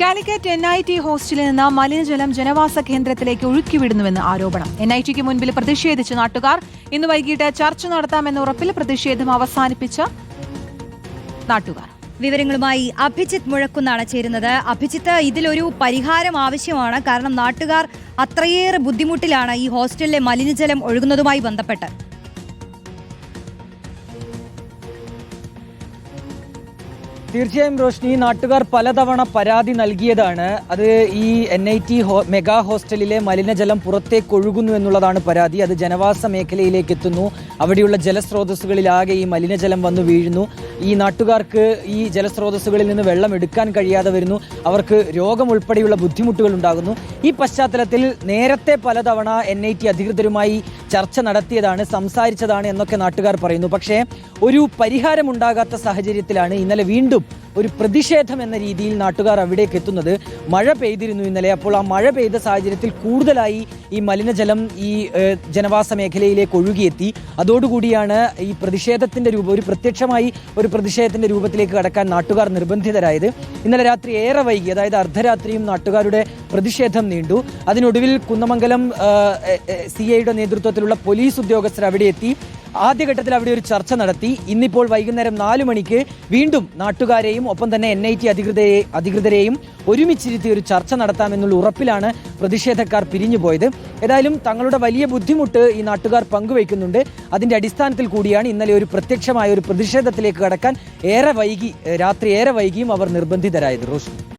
Calicut N I T ഹോസ്റ്റലിൽ നിന്ന് മലിനജലം ജനവാസ കേന്ദ്രത്തിലേക്ക് ഒഴുക്കിവിടുന്നുവെന്ന് ആരോപണം. എൻ ഐ ടിക്ക് മുൻപിൽ പ്രതിഷേധിച്ച് നാട്ടുകാർ ഇന്ന് വൈകിട്ട് ചർച്ച നടത്താമെന്ന ഉറപ്പിൽ പ്രതിഷേധം അവസാനിപ്പിച്ച നാട്ടുകാർ. വിവരങ്ങളുമായി അഭിജിത്ത് മുഴക്കുന്നാണ് ചേരുന്നത്. അഭിജിത്ത് ഇതിലൊരു പരിഹാരം ആവശ്യമാണ്. കാരണം നാട്ടുകാർ അത്രയേറെ ബുദ്ധിമുട്ടിലാണ് ഈ ഹോസ്റ്റലിലെ മലിനജലം ഒഴുകുന്നതുമായി ബന്ധപ്പെട്ട്. തീർച്ചയായും റോഷ്നി നാട്ടുകാർ പലതവണ പരാതി നൽകിയതാണ്. അത് ഈ എൻ ഐ ടി മെഗാ ഹോസ്റ്റലിലെ മലിനജലം പുറത്തേക്ക് ഒഴുകുന്നു എന്നുള്ളതാണ് പരാതി. അത് ജനവാസ മേഖലയിലേക്ക് എത്തുന്നു. അവിടെയുള്ള ജലസ്രോതസ്സുകളിലാകെ ഈ മലിനജലം വന്നു വീഴുന്നു. ഈ നാട്ടുകാർക്ക് ഈ ജലസ്രോതസ്സുകളിൽ നിന്ന് വെള്ളം എടുക്കാൻ കഴിയാതെ വരുന്നു. അവർക്ക് രോഗം ഉൾപ്പെടെയുള്ള ബുദ്ധിമുട്ടുകൾ ഉണ്ടാകുന്നു. ഈ പശ്ചാത്തലത്തിൽ നേരത്തെ പലതവണ എൻ ഐ ടി അധികൃതരുമായി ചർച്ച നടത്തിയതാണ് സംസാരിച്ചതാണ് എന്നൊക്കെ നാട്ടുകാർ പറയുന്നു. പക്ഷേ ഒരു പരിഹാരമുണ്ടാകാത്ത സാഹചര്യത്തിലാണ് ഇന്നലെ വീണ്ടും ഒരു പ്രതിഷേധം എന്ന രീതിയിൽ നാട്ടുകാർ അവിടേക്ക് എത്തുന്നത് മഴ പെയ്തിരുന്നു ഇന്നലെ. അപ്പോൾ ആ മഴ പെയ്ത സാഹചര്യത്തിൽ കൂടുതലായി ഈ മലിനജലം ഈ ജനവാസ മേഖലയിലേക്ക് ഒഴുകിയെത്തി. അതോടുകൂടിയാണ് ഈ പ്രതിഷേധത്തിന്റെ രൂപം ഒരു പ്രത്യക്ഷമായി ഒരു പ്രതിഷേധത്തിന്റെ രൂപത്തിലേക്ക് കടക്കാൻ നാട്ടുകാർ നിർബന്ധിതരായത്. ഇന്നലെ രാത്രി ഏറെ വൈകി അതായത് അർദ്ധരാത്രിയും നാട്ടുകാരുടെ പ്രതിഷേധം നീണ്ടു. അതിനൊടുവിൽ കുന്നമംഗലം സി ഐയുടെ നേതൃത്വത്തിലുള്ള പോലീസ് ഉദ്യോഗസ്ഥർ അവിടെ എത്തി ആദ്യഘട്ടത്തിൽ അവിടെ ഒരു ചർച്ച നടത്തി. ഇന്നിപ്പോൾ വൈകുന്നേരം നാലു മണിക്ക് വീണ്ടും നാട്ടുകാരെയും ഒപ്പം തന്നെ എൻ ഐ ടി അധികൃതരെ അധികൃതരെയും ഒരുമിച്ചിരുത്തി ഒരു ചർച്ച നടത്താമെന്നുള്ള ഉറപ്പിലാണ് പ്രതിഷേധക്കാർ പിരിഞ്ഞു പോയത്. ഏതായാലും തങ്ങളുടെ വലിയ ബുദ്ധിമുട്ട് ഈ നാട്ടുകാർ പങ്കുവയ്ക്കുന്നുണ്ട്. അതിന്റെ അടിസ്ഥാനത്തിൽ കൂടിയാണ് ഇന്നലെ ഒരു പ്രത്യക്ഷമായ ഒരു പ്രതിഷേധത്തിലേക്ക് കടക്കാൻ ഏറെ വൈകി രാത്രി ഏറെ വൈകിയും അവർ നിർബന്ധിതരായത്. റോഷ്നി.